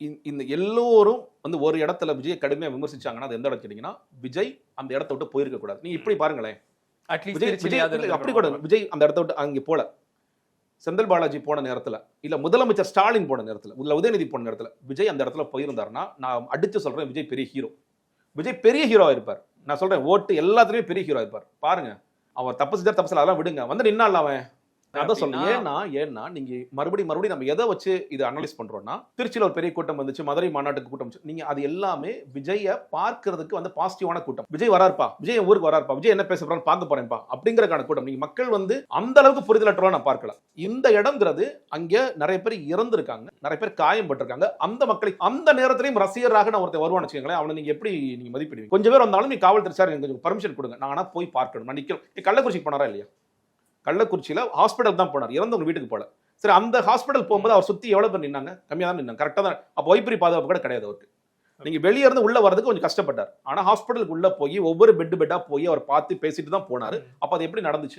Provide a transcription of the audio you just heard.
இந்த- இந்த எல்லோரும் வந்து ஒரு இடத்துல விஜய் கடுமையா விமர்சிச்சாங்கன்னா அது எந்த இடம் கேட்டீங்கன்னா விஜய் அந்த இடத்த விட்டு போயிருக்க கூடாது. நீங்க இப்படி பாருங்களேன். அப்படி கூட. விஜய் அந்த இடத்த விட்டு அங்கே போல. செந்தில் பாலாஜி போன நேரத்துல இல்ல முதலமைச்சர் ஸ்டாலின் போன நேரத்துல இல்ல உதயநிதி போன நேரத்துல விஜய் அந்த இடத்துல போயிருந்தாருன்னா நான் அடிச்சு சொல்றேன் விஜய் பெரிய ஹீரோ விஜய் பெரிய ஹீரோ இருப்பார் நான் சொல்றேன் ஓட்டு எல்லாத்துலயும் பெரிய ஹீரோ இருப்பார் பாருங்க. அவர் தப்பு செஞ்சார் தப்பு அதெல்லாம் விடுங்க. வந்து நின்னால அவன். அதான் சொல்றேன். ஏன்னா ஏன்னா நீங்க மறுபடியும் மறுபடியும் நம்ம எதை வச்சு இதை அனலைஸ் பண்றோம்னா திருச்சியில ஒரு பெரிய கூட்டம் வந்துச்சு மதுரை மாநாட்டுக்கு கூட்டம் நீங்க அது எல்லாமே விஜய பார்க்கிறதுக்கு வந்து பாசிட்டிவான கூட்டம். விஜய் வராருப்பா. விஜய் ஊருக்கு வராருப்பா. விஜய் என்ன பேச போறான்னு பார்க்க போறேன்ப்பா. அப்படிங்கறக்கான கூட்டம். நீங்க மக்கள் வந்து அந்த அளவுக்கு புரிதலற்றவா நான் பார்க்கல. இந்த இடம்ங்கிறது அங்க நிறைய பேர் இறந்திருக்காங்க. நிறைய பேர் காயம்பட்டிருக்காங்க அந்த மக்களை அந்த நேரத்திலையும் ரசிகராக நான் ஒருத்தர் வருவான்னு வச்சுக்கோங்களேன். அவனை நீங்க எப்படி நீங்க மதிப்பிடுவீங்க? கொஞ்சம் பேர் வந்தாலும் நீ காவல்துறை சார் எனக்கு கொஞ்சம் பர்மிஷன் கொடுங்க. நான் ஆனா போய் பார்க்கணும். நான் நிக்கிறேன் ஏ, கள்ளக்குறிச்சிக்கு போனாரா இல்லையா? கள்ளக்குறிச்சியில ஹாஸ்பிட்டல் தான் போனார். இறந்தவங்க வீட்டுக்கு போல. சரி அந்த ஹாஸ்பிட்டல் போகும்போது அவர் சுத்தி எவ்வளவு பேர் நின்னாங்க? கம்மியா தான் நின்னாங்க. கரெக்டா தான். அப்போ வைப்பரி பாதுகாப்பு கூட கிடையாது அவருக்கு. நீங்க வெளிய இருந்து உள்ள வரதுக்கு கொஞ்சம் கஷ்டப்பட்டார். ஆனா ஹாஸ்பிட்டலுக்கு உள்ள போய் ஒவ்வொரு பெட் பெட்டா போய் அவர் பார்த்து பேசிட்டு தான் போனாரு. அப்ப அது எப்படி நடந்துச்சு?